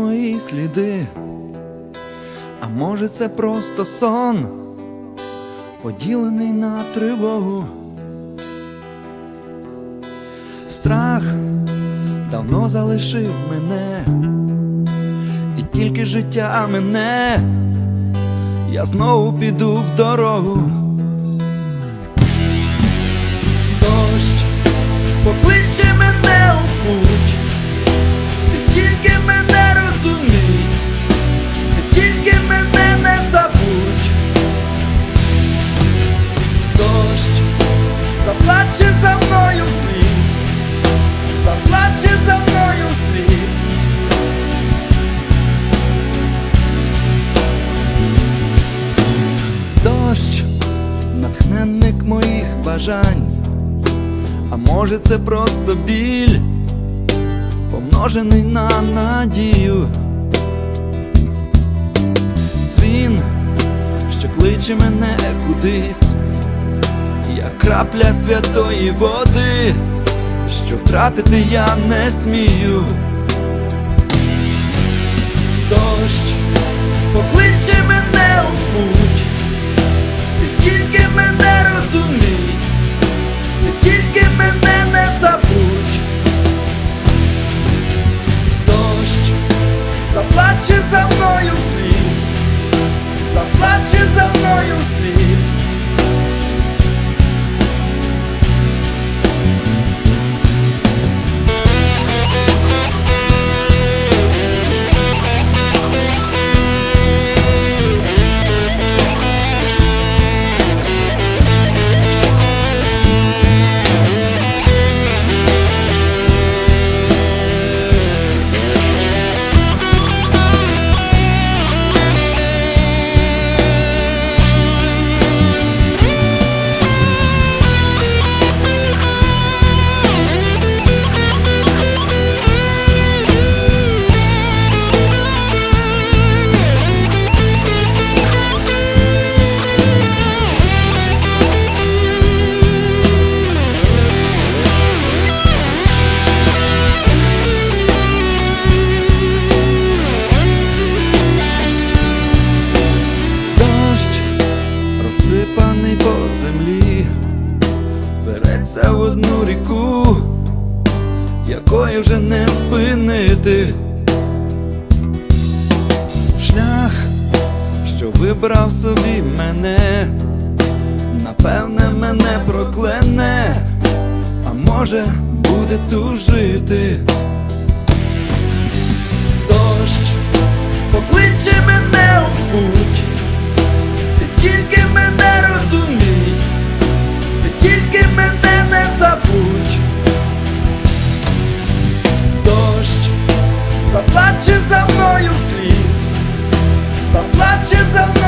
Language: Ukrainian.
мої сліди, а може, це просто сон, поділений на тривогу, страх давно залишив мене, і тільки життя мене, я знову піду в дорогу. Бажань. А може це просто біль, помножений на надію. Дзвін, що кличе мене кудись, як крапля святої води, що втратити я не смію. Дощ покличе мене у путь, збереться в одну ріку, якої вже не спинити. Шлях, що вибрав собі мене, напевне, мене проклене, а може буде тужити. touches of